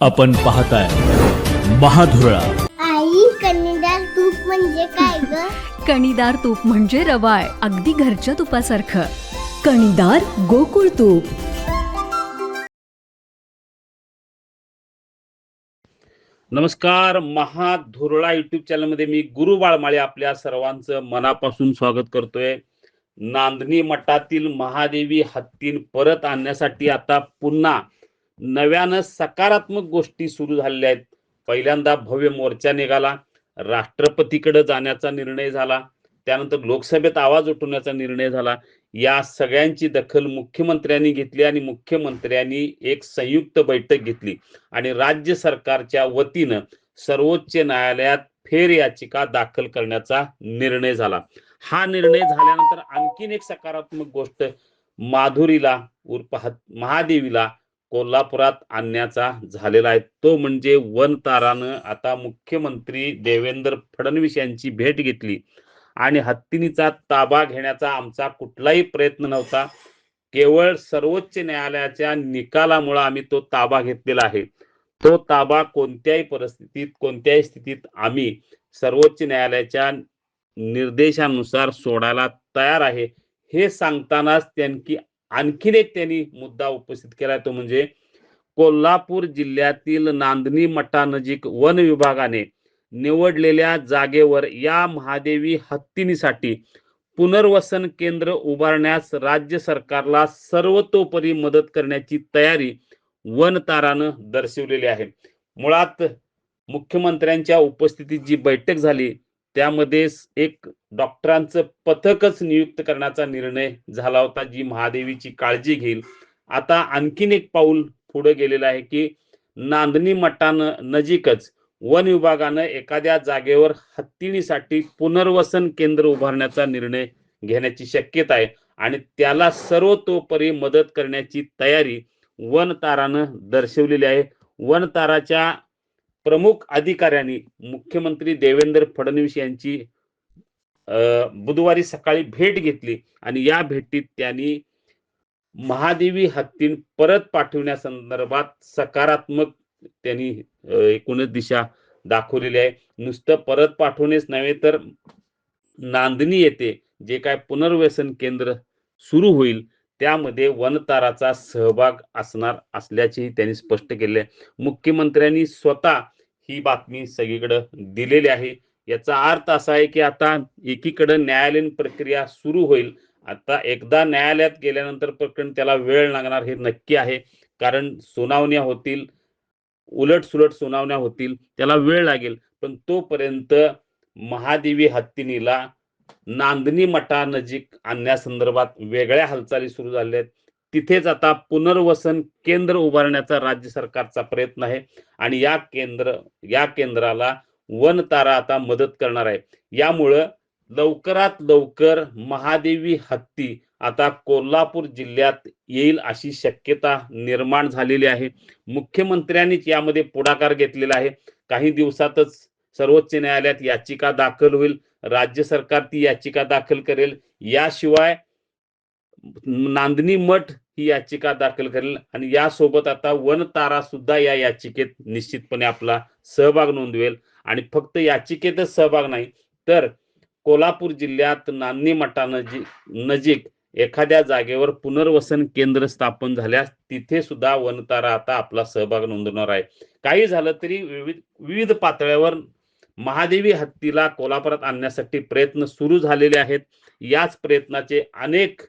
आपण पाहताय महाधुरळा. आई कन्नडार तूप म्हणजे काय ग? कणीदार तूप म्हणजे रवाळ अगदी घरच्या तुपासारखं. कणीदार गोकुळ तूप. नमस्कार महाधुरळा युट्यूब चॅनलमध्ये मी गुरु बाळमाळे आपल्या सर्वांचं मनापासून स्वागत करतोय. नांदणी मठातील महादेवी हत्तीन परत आणण्यासाठी आता पुन्हा नव्यानं सकारात्मक गोष्टी सुरू झालेल्या आहेत. पहिल्यांदा भव्य मोर्चा निघाला. राष्ट्रपतीकडे जाण्याचा निर्णय झाला. त्यानंतर लोकसभेत आवाज उठवण्याचा निर्णय झाला. या सगळ्यांची दखल मुख्यमंत्र्यांनी घेतली आणि मुख्यमंत्र्यांनी एक संयुक्त बैठक घेतली आणि राज्य सरकारच्या वतीनं सर्वोच्च न्यायालयात फेर याचिका दाखल करण्याचा निर्णय झाला. हा निर्णय झाल्यानंतर आणखीन एक सकारात्मक गोष्ट माधुरीला उर्फ महादेवीला कोल्हापुरात आणण्याचा झालेला आहे. तो म्हणजे वन तारानं आता मुख्यमंत्री देवेंद्र फडणवीस यांची भेट घेतली. आणि हत्तीनीचा ताबा घेण्याचा आमचा कुठलाही प्रयत्न नव्हता. केवळ सर्वोच्च न्यायालयाच्या निकालामुळे आम्ही तो ताबा घेतलेला आहे. तो ताबा कोणत्याही परिस्थितीत कोणत्याही स्थितीत आम्ही सर्वोच्च न्यायालयाच्या निर्देशानुसार सोडायला तयार आहे. हे सांगतानाच त्यांनी आणखीन एक त्यांनी मुद्दा उपस्थित केला तो म्हणजे कोल्हापूर जिल्ह्यातील नांदणी मठानजीक वन विभागाने निवडलेल्या जागेवर या महादेवी हत्तीनीसाठी पुनर्वसन केंद्र उभारण्यास राज्य सरकारला सर्वतोपरी मदत करण्याची तयारी वन तारानं दर्शवलेली आहे. मुळात मुख्यमंत्र्यांच्या उपस्थितीत जी बैठक झाली त्यामध्ये एक डॉक्टरांचं पथकच नियुक्त करण्याचा निर्णय झाला होता जी महादेवीची काळजी घेईल. आता आणखीन एक पाऊल पुढे गेलेलं आहे की नांदणी मठानं नजीकच वन विभागानं एखाद्या जागेवर हत्तीणीसाठी पुनर्वसन केंद्र उभारण्याचा निर्णय घेण्याची शक्यता आहे आणि त्याला सर्वतोपरी मदत करण्याची तयारी वन तारानं दर्शवलेली आहे. वन ताराच्या प्रमुख अधिकाऱ्यांनी मुख्यमंत्री देवेंद्र फडणवीस यांची बुधवारी सकाळी भेट घेतली आणि या भेटीत त्यांनी महादेवी हत्तीन परत पाठवण्यासंदर्भात सकारात्मक त्यांनी एकूणच दिशा दाखवलेली आहे. नुसतं परत पाठवणेच नव्हे तर नांदणी येथे जे काय पुनर्वसन केंद्र सुरू होईल त्यामध्ये वनताराचा सहभाग असणार असल्याचेही त्यांनी स्पष्ट केले. मुख्यमंत्र्यांनी स्वतः ही बातमी सगळीकडे दिलेली आहे. याचा अर्थ असा आहे की आता एकीकडे न्यायालयीन प्रक्रिया सुरू होईल. आता एकदा न्यायालयात गेल्यानंतर प्रकरण त्याला वेळ लागणार हे नक्की आहे. कारण सुनावण्या होतील उलट सुलट सुनावण्या होतील त्याला वेळ लागेल. पण तोपर्यंत महादेवी हत्तीनीला नांदणी मठानजीक आणण्यासंदर्भात वेगळ्या हालचाली सुरू झाल्या आहेत. तिथेच आता पुनर्वसन केंद्र उभारण्याचा राज्य सरकारचा प्रयत्न आहे. आणि या केंद्र या केंद्राला वन तारा आता मदत करणार आहे. यामुळं लवकरात लवकर महादेवी हत्ती आता कोल्हापूर जिल्ह्यात येईल अशी शक्यता निर्माण झालेली आहे. मुख्यमंत्र्यांनीच यामध्ये पुढाकार घेतलेला आहे. काही दिवसातच सर्वोच्च न्यायालयात याचिका दाखल होईल. राज्य सरकार ती याचिका दाखल करेल. याशिवाय नांदणी मठ ही याचिका दाखल करेल आणि यासोबत आता वन तारा सुद्धा या याचिकेत निश्चितपणे आपला सहभाग नोंदवेल. आणि फक्त याचिकेतच सहभाग नाही तर कोल्हापूर जिल्ह्यात नांदणी मठानजी नजीक एखाद्या जागेवर पुनर्वसन केंद्र स्थापन झाल्यास तिथे सुद्धा वनतारा आता आपला सहभाग नोंदवणार आहे. काही झालं तरी विविध विविध पातळ्यावर महादेवी हत्तीला कोल्हापुरात आणण्यासाठी प्रयत्न सुरू झालेले आहेत. याच प्रयत्नाचे अनेक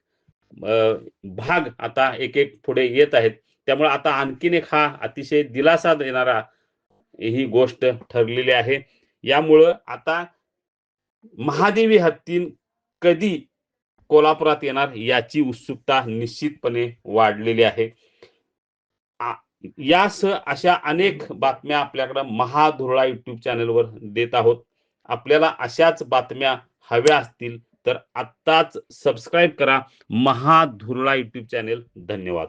भाग आता एक एक पुढे येत आहेत. त्यामुळे आता आणखीन एक हा अतिशय दिलासा देणारा ही गोष्ट ठरलेली आहे. यामुळं आता महादेवी हत्तीन कधी कोल्हापुरात येणार याची उत्सुकता निश्चितपणे वाढलेली आहे. यासह अशा अनेक बातम्या आपल्याकडं महाधुरळा युट्यूब चॅनलवर देत आहोत. आपल्याला अशाच बातम्या हव्या असतील तर आत्ताच सबस्क्राईब करा. महाधुरळा युट्यूब चॅनेल धन्यवाद.